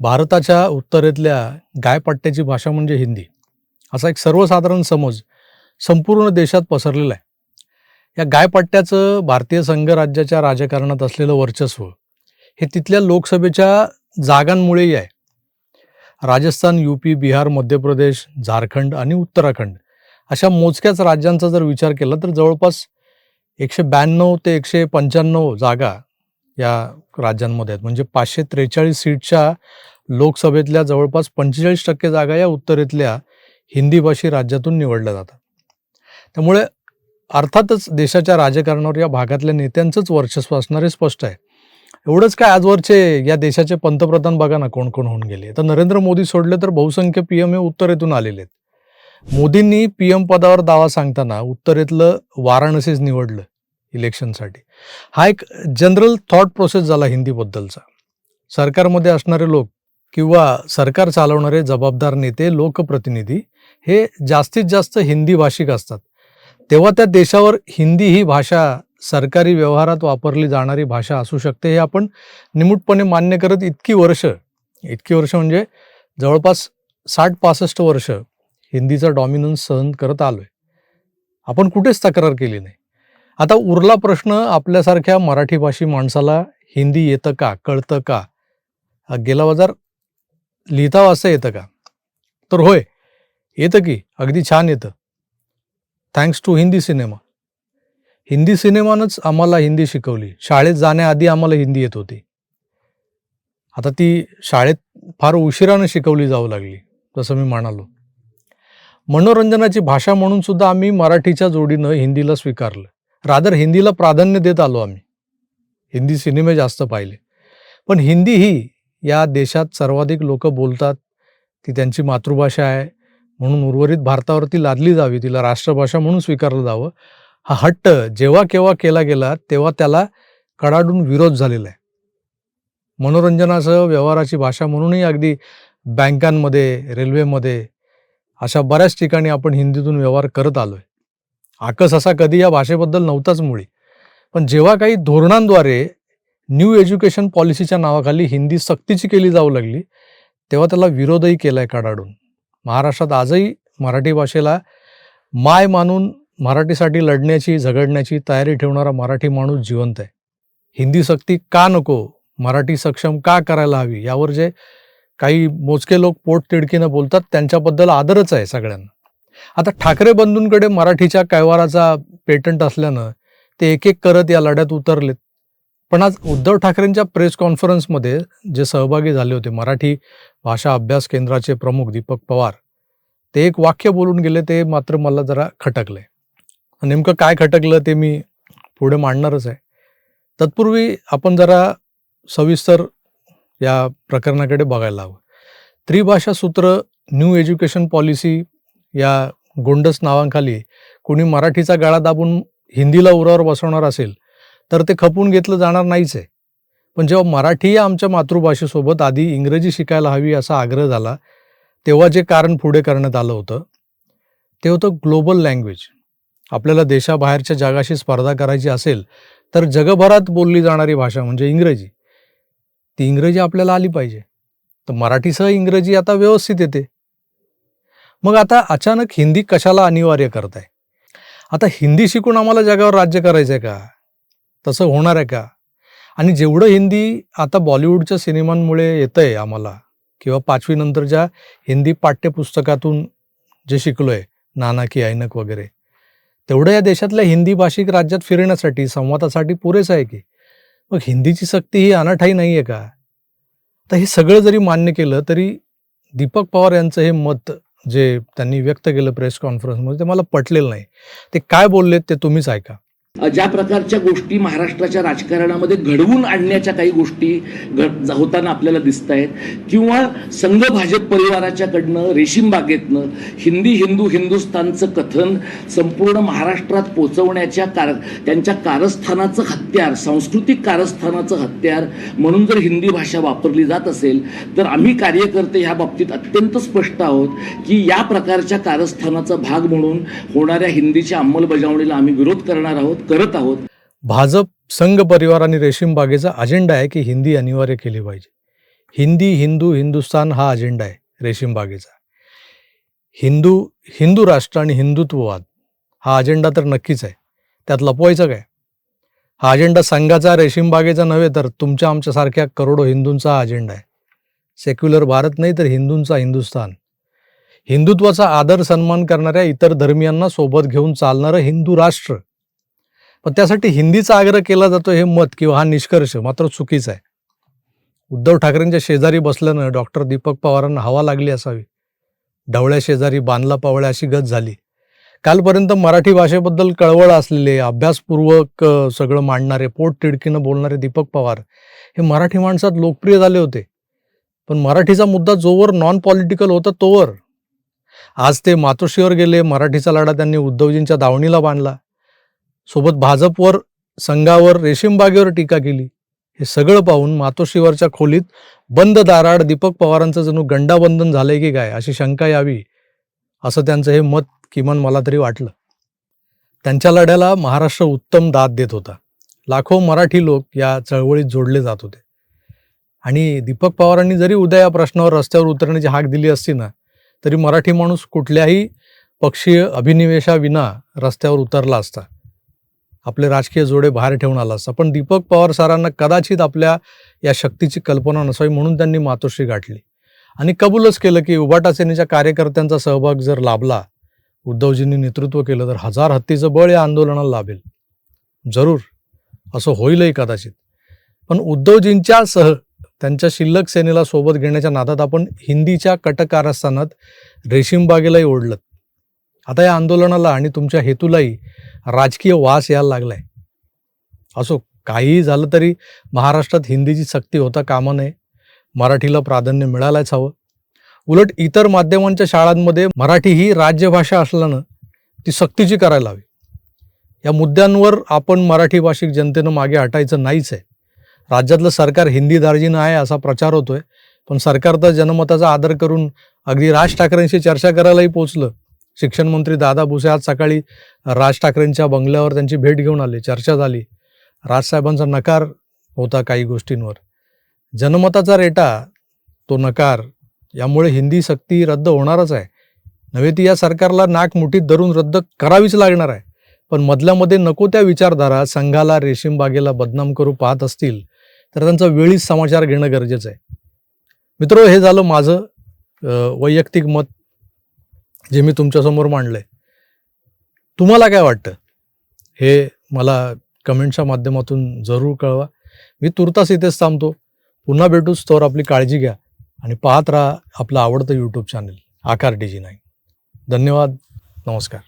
भारताच्या उत्तरेतल्या गायपट्ट्याची भाषा म्हणजे हिंदी. असा एक सर्वसाधारण समज संपूर्ण देशात पसरलेला आहे. या गायपट्ट्याचं भारतीय संघराज्याच्या राजकारणात असलेलं वर्चस्व हे तिथल्या लोकसभेच्या जागांमुळेही आहे. राजस्थान युपी बिहार मध्य प्रदेश झारखंड आणि उत्तराखंड अशा मोजक्याच राज्यांचा जर विचार केला तर जवळपास एकशे ब्याण्णव ते एकशे पंच्याण्णव जागा या राज्यांमध्ये आहेत. म्हणजे पाचशे त्रेचाळीस सीटच्या लोकसभेतल्या जवळपास पंचेचाळीस टक्के जागा या उत्तरेतल्या हिंदी भाषी राज्यातून निवडल्या जातात. त्यामुळे अर्थातच देशाच्या राजकारणावर या भागातल्या नेत्यांचंच वर्चस्व असणार हे स्पष्ट आहे. एवढंच काय आजवरचे या देशाचे पंतप्रधान बघा ना कोण कोण होऊन गेले. तर नरेंद्र मोदी सोडले तर बहुसंख्य पी एम हे उत्तरेतून आलेले आहेत. मोदींनी पी एम पदावर दावा सांगताना उत्तरेतलं वाराणसीच निवडलं. इलेक्शनसाठी. हा एक जनरल थॉट प्रोसेस झाला हिंदीबद्दलचा. सरकारमध्ये असणारे लोक किंवा सरकार चालवणारे जबाबदार नेते लोकप्रतिनिधी हे जास्तीत जास्त हिंदी भाषिक असतात. तेव्हा त्या देशावर हिंदी ही भाषा सरकारी व्यवहारात वापरली जाणारी भाषा असू शकते हे आपण निमूटपणे मान्य करत इतकी वर्ष इतकी वर्ष म्हणजे जवळपास साठ पासष्ट वर्ष हिंदीचा डॉमिनन्स सहन करत आलोय. आपण कुठेच तक्रार केली नाही. आता उरला प्रश्न आपल्यासारख्या मराठी भाषी माणसाला हिंदी येतं का कळतं का? हा गेला बाजार. लिहिता वाचता येतं का? तर होय येतं की अगदी छान येतं. Thanks to Hindi cinema. Hindi सिनेमानंच आम्हाला हिंदी शिकवली. शाळेत जाण्याआधी आम्हाला हिंदी येत होती. आता ती शाळेत फार उशिरानं शिकवली जाऊ लागली जसं मी म्हणालो. मनोरंजनाची भाषा म्हणून सुद्धा आम्ही मराठीच्या जोडीनं हिंदीला स्वीकारलं. रादर हिंदीला प्राधान्य देत आलो आम्ही. हिंदी सिनेमे जास्त पाहिले. पण हिंदी ही या देशात सर्वाधिक लोक बोलतात. ती त्यांची मातृभाषा आहे. म्हणून उर्वरित भारतावरती लादली जावी तिला राष्ट्रभाषा म्हणून स्वीकारलं जावं. हा हट्ट जेव्हा केव्हा केला गेला तेव्हा त्याला कडाडून विरोध झालेला आहे. मनोरंजनासह व्यवहाराची भाषा म्हणूनही अगदी बँकांमध्ये रेल्वेमध्ये अशा बऱ्याच ठिकाणी आपण हिंदीतून व्यवहार करत आलो आहे आकस असा कधी या भाषेबद्दल नव्हताच मुळी. पण जेव्हा काही धोरणांद्वारे न्यू एज्युकेशन पॉलिसीच्या नावाखाली हिंदी सक्तीची केली जाऊ लागली तेव्हा त्याला विरोधही केला आहे कडाडून महाराष्ट्रात आजही मराठी भाषेला माय मानून मराठीसाठी लढण्याची झगडण्याची तयारी ठेवणारा मराठी माणूस जिवंत आहे. हिंदी सक्ती का नको मराठी सक्षम का करायला हवी यावर जे काही मोजके लोक पोट तिडकीनं बोलतात त्यांच्याबद्दल आदरच आहे सगळ्यांना. आता ठाकरे बंधूंकडे मराठीच्या कैवाराचा पेटंट असल्यानं ते एक एक करत या लढ्यात उतरलेत. पण आज उद्धव ठाकरेंच्या प्रेस कॉन्फरन्समध्ये जे सहभागी झाले होते मराठी भाषा अभ्यास केंद्राचे प्रमुख दीपक पवार ते एक वाक्य बोलून गेले ते मात्र मला जरा खटकलंय नेमकं काय खटकलं ते मी पुढे मांडणारच आहे. तत्पूर्वी आपण जरा सविस्तर या प्रकरणाकडे बघायला हवं. त्रिभाषा सूत्र न्यू एज्युकेशन पॉलिसी या गोंडस नावांखाली कोणी मराठीचा गाळा दाबून हिंदीला उरावर बसवणार असेल तर ते खपून घेतलं जाणार नाहीच आहे. पण जेव्हा मराठी या आमच्या मातृभाषेसोबत आधी इंग्रजी शिकायला हवी असा आग्रह झाला तेव्हा जे कारण पुढे करण्यात आलं होतं ते होतं ग्लोबल लँग्वेज. आपल्याला देशाबाहेरच्या जगाशी स्पर्धा करायची असेल तर जगभरात बोलली जाणारी भाषा म्हणजे इंग्रजी. ती इंग्रजी आपल्याला आली पाहिजे. तर मराठीसह इंग्रजी आता व्यवस्थित येते. मग आता अचानक हिंदी कशाला अनिवार्य करताय? आता हिंदी शिकून आम्हाला जगावर राज्य करायचं आहे का? तसं होणार आहे का? आणि जेवढं हिंदी आता बॉलिवूडच्या सिनेमांमुळे येतं आहे आम्हाला किंवा पाचवीनंतरच्या हिंदी पाठ्यपुस्तकातून जे शिकलो आहे नाना की ऐनक वगैरे तेवढं या देशातल्या हिंदी भाषिक राज्यात फिरण्यासाठी संवादासाठी पुरेसं आहे की? मग हिंदीची सक्ती ही अनाठाई नाही आहे का? तर हे सगळं जरी मान्य केलं तरी दीपक पवार यांचं हे मत जे त्यांनी व्यक्त केलं प्रेस कॉन्फरन्समध्ये ते मला पटलेलं नाही. ते काय बोललेत ते तुम्हीच ऐका. ज्या प्रकारच्या गोष्टी महाराष्ट्राच्या राजकारणामध्ये घडवून आणण्याच्या काही गोष्टी घड होताना आपल्याला दिसत आहेत किंवा संघ भाजप परिवाराच्याकडनं रेशीमबागेतनं हिंदी हिंदू हिंदुस्थानचं कथन संपूर्ण महाराष्ट्रात पोचवण्याच्या कार त्यांच्या कारस्थानाचं हत्यार सांस्कृतिक कारस्थानाचं हत्यार म्हणून जर हिंदी भाषा वापरली जात असेल तर आम्ही कार्यकर्ते ह्या बाबतीत अत्यंत स्पष्ट आहोत की या प्रकारच्या कारस्थानाचा भाग म्हणून होणाऱ्या हिंदीच्या अंमलबजावणीला आम्ही विरोध करणार आहोत. करत आहोत. भाजप संघ परिवार आणि रेशीम बागेचा अजेंडा आहे की हिंदी अनिवार्य केली पाहिजे. हिंदी हिंदू हिंदुस्तान हा अजेंडा आहे रेशीम बागेचा. हिंदू हिंदू राष्ट्र आणि हिंदुत्ववाद हा अजेंडा तर नक्कीच आहे. त्यात लपवायचं काय? हा अजेंडा संघाचा रेशीम बागेचा नव्हे तर तुमच्या आमच्यासारख्या करोडो हिंदूंचा हा अजेंडा आहे. सेक्युलर भारत नाही तर हिंदूंचा हिंदुस्तान हिंदुत्वाचा आदर सन्मान करणाऱ्या इतर धर्मियांना सोबत घेऊन चालणारं हिंदू राष्ट्र पण त्यासाठी हिंदीचा आग्रह केला जातो हे मत किंवा हा निष्कर्ष मात्र चुकीचा आहे. उद्धव ठाकरेंच्या शेजारी बसल्यानं डॉक्टर दीपक पवारांना हवा लागली असावी. ढवळ्या शेजारी बांधला पावळ्या अशी गत झाली. कालपर्यंत मराठी भाषेबद्दल कळवळ असलेले अभ्यासपूर्वक सगळं मांडणारे पोट तिडकीनं बोलणारे दीपक पवार हे मराठी माणसात लोकप्रिय झाले होते. पण मराठीचा मुद्दा जोवर नॉन पॉलिटिकल होता तोवर. आज ते मातोश्रीवर गेले मराठीचा लढा त्यांनी उद्धवजींच्या दावणीला बांधला. सोबत भाजपवर संघावर रेशीमबागेवर टीका केली. हे सगळं पाहून मातोश्रीवरच्या खोलीत बंद दाराड दीपक पवारांचं जणू गंडाबंधन झालंय की काय अशी शंका यावी असं त्यांचं हे मत किमान मला तरी वाटलं. त्यांच्या लढ्याला महाराष्ट्र उत्तम दाद देत होता. लाखो मराठी लोक या चळवळीत जोडले जात होते. आणि दीपक पवारांनी जरी उद्या या प्रश्नावर रस्त्यावर उतरण्याची हाक दिली असती ना तरी मराठी माणूस कुठल्याही पक्षीय अभिनिवेशाविना रस्त्यावर उतरला असता. आपले राजकीय जोडे बाहेर ठेवून आला असता. पण दीपक पवार सरांना कदाचित आपल्या या शक्तीची कल्पना नसावी म्हणून त्यांनी मातोश्री गाठली. आणि कबूलच केलं की उबाटा सेनेच्या कार्यकर्त्यांचा सहभाग जर लाभला उद्धवजींनी नेतृत्व केलं तर हजार हत्तीचं बळ या आंदोलनाला लाभेल. जरूर. असं होईलही कदाचित. पण उद्धवजींच्या सह त्यांच्या शिल्लक सेनेला सोबत घेण्याच्या नादात आपण हिंदीच्या कटकारस्थानात आरस्थानात रेशीमबागेलाही ओढलं आता या आंदोलनाला आणि तुमच्या हेतूलाही राजकीय वास यायला लागलाय. असो काहीही झालं तरी महाराष्ट्रात हिंदीची सक्ती होता कामा नये. मराठीला प्राधान्य मिळायलाच हवं. उलट इतर माध्यमांच्या शाळांमध्ये मराठी ही राज्यभाषा असल्यानं ती सक्तीची करायला हवी. या मुद्द्यांवर आपण मराठी भाषिक जनतेनं मागे हटायचं नाहीच आहे. राज्यातलं सरकार हिंदी दार्जिनं आहे असा प्रचार होतोय. पण सरकार तर जनमताचा आदर करून अगदी राज ठाकरेंशी चर्चा करायलाही पोचलं. शिक्षण मंत्री दादा भुसे आज सकाळी राज ठाकरेंच्या बंगल्यावर त्यांची भेट घेऊन आले चर्चा झाली. राजसाहेबांचा नकार होता काही गोष्टींवर. जनमताचा रेटा तो नकार यामुळे हिंदी सक्ती रद्द होणारच आहे. नव्हे ती या सरकारला नाक मुठीत धरून रद्द करावीच लागणार आहे. पण मधल्यामध्ये नको त्या विचारधारा संघाला रेशीमबागेला बदनाम करू पाहत असतील तर त्यांचा वेळीच समाचार घेणं गरजेचं आहे. मित्र हे झालं माझं वैयक्तिक मत. जे मी तुमच्यासमोर मांडलंय तुम्हाला काय वाटतं? हे मला कमेंटच्या माध्यमातून जरूर कळवा. मी तुर्तास इथेच थांबतो. पुन्हा भेटूच तर आपली काळजी घ्या आणि पाहत राहा आपलं आवडतं YouTube channel Aakar D G nine. धन्यवाद. नमस्कार.